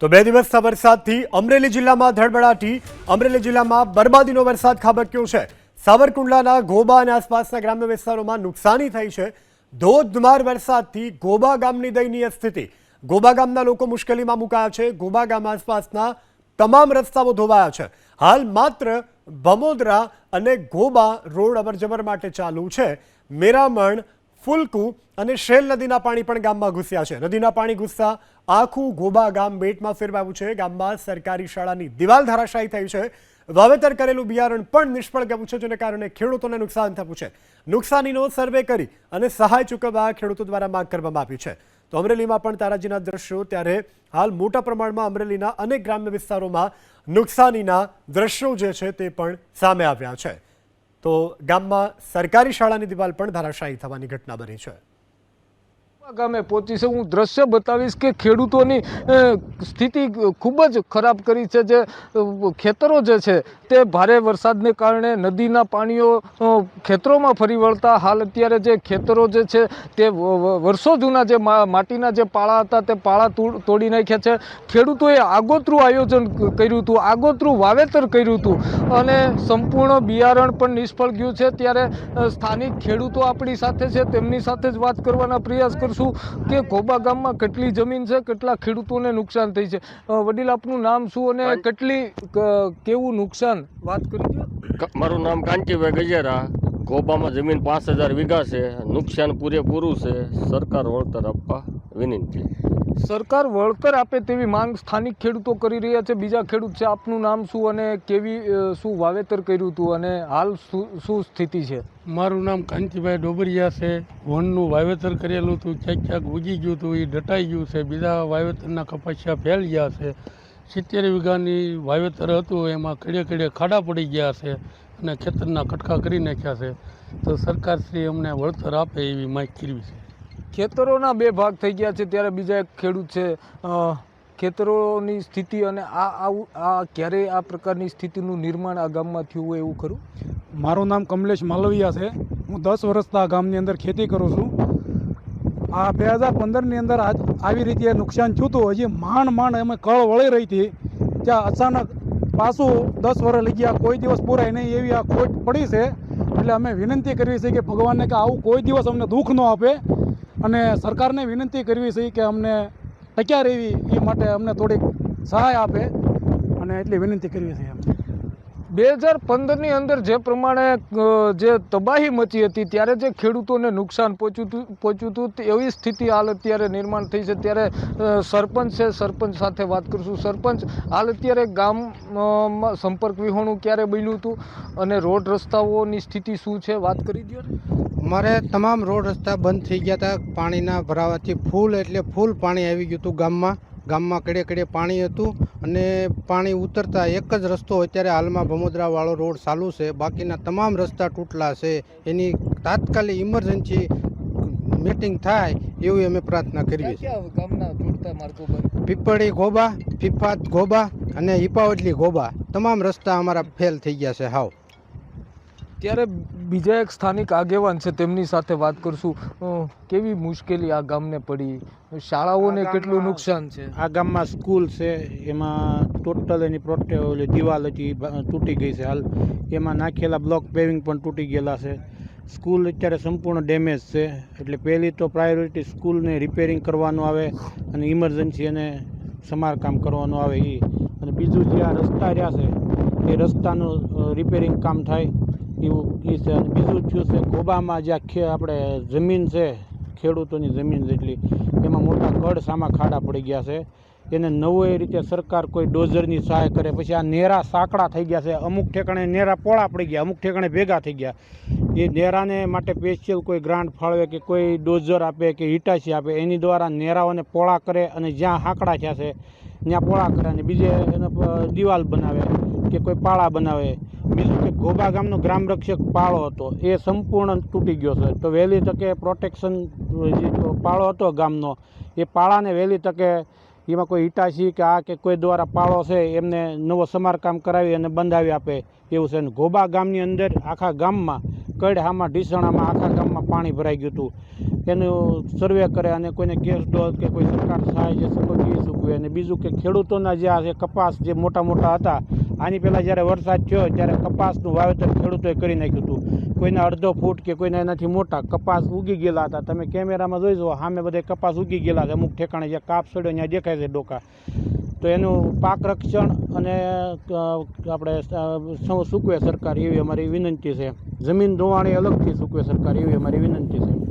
તો બે દિવસના વરસાદથી અમરેલી જિલ્લામાં ધડબડાટી, અમરેલી જિલ્લામાં બરબાદીનો વરસાદ ખાબક્યો છે. સાવરકુંડલાના ગોબા અને આસપાસના ગ્રામ્ય વિસ્તારોમાં નુકસાની થઈ છે. ધોધમાર વરસાદથી ગોબા ગામની દયનીય સ્થિતિ. ગોબા ગામના લોકો મુશ્કેલીમાં મુકાયા છે. ગોબા ગામ આસપાસના તમામ રસ્તાઓ ધોવાયા છે. હાલ માત્ર ભમોદરા અને ગોબા રોડ અવરજવર માટે ચાલુ છે. મેરામણ ફુલકુ અને શેલ નદીના પાણી પણ ગામમાં ઘૂસ્યા છે. નદીના પાણી ઘૂસતા આખું ગોબા ગામ બેટમાં ફેરવાયું છે. ગામમાં સરકારી શાળાની દિવાલ ધરાશાયી થઈ છે. વાવેતર કરેલું બિયારણ પણ નિષ્ફળ ગયું છે, જેને કારણે ખેડૂતોને નુકસાન થયું છે. નુકસાનીનો સર્વે કરી અને સહાય ચૂકવવા ખેડૂતો દ્વારા માંગ કરવામાં આવી છે. તો અમરેલીમાં પણ તારાજીના દ્રશ્યો ત્યારે હાલ મોટા પ્રમાણમાં અમરેલીના અનેક ગ્રામ્ય વિસ્તારોમાં નુકસાનીના દ્રશ્યો જે છે તે પણ સામે આવ્યા છે. તો ગામમાં સરકારી શાળાની દિવાલ પણ ધરાશાયી થવાની ઘટના બની છે. ગામે પહોંચી હું દ્રશ્ય બતાવીશ કે ખેડૂતોની સ્થિતિ ખૂબ જ ખરાબ કરી છે. જે ખેતરો જે છે, તે ભારે વરસાદને કારણે નદીના પાણીઓ ખેતરોમાં ફરી વળતા હાલ અત્યારે જે ખેતરો જે છે, તે વર્ષો જૂના જે માટીના જે પાળા હતા, તે પાળા તોડી નાખ્યા છે. ખેડૂતોએ આગોતરું આયોજન કર્યું હતું, આગોતરું વાવેતર કર્યું હતું અને સંપૂર્ણ બિયારણ પણ નિષ્ફળ ગયું છે. ત્યારે સ્થાનિક ખેડૂતો આપણી સાથે છે, તેમની સાથે જ વાત કરવાના પ્રયાસ કરશું. કે કોબા ગામમાં કેટલી જમીન છે કેટલા ખેડૂતોને નુકસાન થઈ છે. વડીલ આપનું નામ શું અને કેટલી કેવું નુકસાન? વાત કરી મારું નામ કાંતિભાઈ ગજેરા. ગોબામાં જમીન પાંચ હજાર વીઘા છે. નુકસાન પૂરેપૂરું છે. સરકાર વળતર આપવા વિનંતી. સરકાર વળતર આપે તેવી માંગ સ્થાનિક ખેડૂતો કરી રહ્યા છે. બીજા ખેડૂત છે. આપનું નામ શું અને કેવી શું વાવેતર કર્યું હતું અને હાલ શું શું સ્થિતિ છે? મારું નામ કાંતિભાઈ ડોબરિયા છે. વનનું વાવેતર કરેલું હતું. ક્યાંક ક્યાંક ઉગી ગયું હતું. એ ડટાઈ ગયું છે. બીજા વાવેતરના કપાસિયા ફેલ ગયા છે. સિત્તેર વીઘાની વાવેતર હતું. એમાં કડે કડે ખાડા પડી ગયા છે. અને ખેતરના કટકા કરી નાખ્યા છે તો સરકારશ્રી અમને વળતર આપે એવી માંગ કરવી છે. ખેતરોના બે ભાગ થઈ ગયા છે ત્યારે બીજા એક ખેડૂત છે ખેતરોની સ્થિતિ અને આ આવું આ ક્યારે આ પ્રકારની સ્થિતિનું નિર્માણ આ ગામમાં થયું હોય એવું ખરું? મારું નામ કમલેશ માલવિયા છે. હું દસ વર્ષથી આ ગામની અંદર ખેતી કરું છું. આ બે હજાર પંદરની અંદર આજ આવી રીતે નુકસાન થયું હતું હજી માંડ માંડ અમે કળ વળી રહી હતી. ત્યાં અચાનક પાછું દસ વર્ષ લઈ ગયા, કોઈ દિવસ પૂરાય નહીં એવી આ ખોટ પડી છે. એટલે અમે વિનંતી કરવી છે કે ભગવાનને કે આવું કોઈ દિવસ અમને દુઃખ ન આપે. અને સરકારને વિનંતી કરવી છે કે અમને ટક્યા રહેવી, એ માટે અમને થોડીક સહાય આપે. અને એટલી વિનંતી કરવી છે એમ. બે હજાર પંદરની અંદર જે પ્રમાણે જે તબાહી મચી હતી, ત્યારે જે ખેડૂતોને નુકસાન પહોંચ્યું પહોંચ્યું હતું એવી સ્થિતિ હાલ અત્યારે નિર્માણ થઈ છે. ત્યારે સરપંચ છે, સરપંચ સાથે વાત કરીશું. સરપંચ હાલ અત્યારે ગામમાં સંપર્ક વિહોણું ક્યારે બન્યું હતું અને રોડ રસ્તાઓની સ્થિતિ શું છે? વાત કરી દો મારે તમામ રોડ રસ્તા બંધ થઈ ગયા હતા. પાણીના ભરાવાથી ફૂલ એટલે ફૂલ પાણી આવી ગયું હતું ગામમાં. ગામમાં કડે કડે પાણી હતું અને પાણી ઉતરતા એક જ રસ્તો અત્યારે હાલમાં ભમોદરાવાળો રોડ ચાલુ છે. બાકીના તમામ રસ્તા તૂટલા છે. એની તાત્કાલિક ઇમરજન્સી મીટિંગ થાય એવી અમે પ્રાર્થના કરીએ છીએ. પીપળી ગોબા ફિફાત ગોબા અને હિપાવટલી ગોબા. તમામ રસ્તા અમારા ફેલ થઈ ગયા છે. હાવ. ત્યારે બીજા એક સ્થાનિક આગેવાન છે તેમની સાથે વાત કરશું. કેવી મુશ્કેલી આ ગામને પડી? શાળાઓને કેટલું નુકસાન છે? આ ગામમાં સ્કૂલ છે એમાં ટોટલ એની પ્રોટે ઓલી દિવાલ હતી તૂટી ગઈ છે હાલ. એમાં નાખેલા બ્લોક પેવિંગ પણ તૂટી ગયેલા છે. સ્કૂલ અત્યારે સંપૂર્ણ ડેમેજ છે એટલે પહેલી તો પ્રાયોરિટી સ્કૂલને રિપેરિંગ કરવાનું આવે અને ઇમરજન્સી એને સમારકામ કરવાનું આવે એ અને બીજું જે આ રસ્તા રહ્યા છે એ રસ્તાનું રિપેરિંગ કામ થાય. એવું એ છે. અને બીજું થયું છે ગોબામાં જે આ ખે આપણે જમીન છે, ખેડૂતોની જમીન જેટલી, એમાં મોટા કડ સામા ખાડા પડી ગયા છે. એને નવો એ રીતે સરકાર કોઈ ડોઝરની સહાય કરે. પછી આ નેરા સાંકડા થઈ ગયા છે. અમુક ઠેકાણે નેરા પોળા પડી ગયા, અમુક ઠેકાણે ભેગા થઈ ગયા. એ નેરાને માટે સ્પેશિયલ કોઈ ગ્રાન્ટ ફાળવે કે કોઈ ડોઝર આપે કે હિટાચી આપે, એની દ્વારા નેરાઓને પોળા કરે અને જ્યાં હાંકડા થયા છે, ત્યાં પોળા કરે. અને બીજે એને દિવાલ બનાવે કે કોઈ પાળા બનાવે. બીજું કે ગોબા ગામનો ગ્રામ રક્ષક પાળો હતો. એ સંપૂર્ણ તૂટી ગયો છે. તો વહેલી તકે પ્રોટેક્શન જે પાળો હતો ગામનો, એ પાળાને વહેલી તકે એમાં કોઈ હિટાશી કે આ કે કોઈ દ્વારા પાળો છે, એમને નવો સમારકામ કરાવી અને બંધાવી આપે એવું છે. અને ગોબા ગામની અંદર આખા ગામમાં, કડહામાં, ઢીસણામાં, આખા ગામમાં પાણી ભરાઈ ગયું હતું. એનું સર્વે કરે અને કોઈને ગેસ ડોલ કે કોઈ સરકાર સહાય જે સૂકવે એ ચૂકવે અને બીજું કે ખેડૂતોના જે આ કપાસ જે મોટા મોટા હતા આની પહેલાં જ્યારે વરસાદ થયો ત્યારે કપાસનું વાવેતર ખેડૂતોએ કરી નાખ્યું હતું. કોઈને અડધો ફૂટ કે કોઈને એનાથી મોટા કપાસ ઉગી ગયેલા હતા. તમે કેમેરામાં જોઈ જુઓ સામે બધે કપાસ ઉગી ગયેલા છે. અમુક ઠેકાણે જે કાપ સડ્યો, ત્યાં દેખાય છે ડોકા. તો એનું પાક રક્ષણ અને આપણે સૂકવે સરકાર એવી અમારી વિનંતી છે. જમીન ધોવાણી અલગથી સૂકવે સરકાર એવી અમારી વિનંતી છે.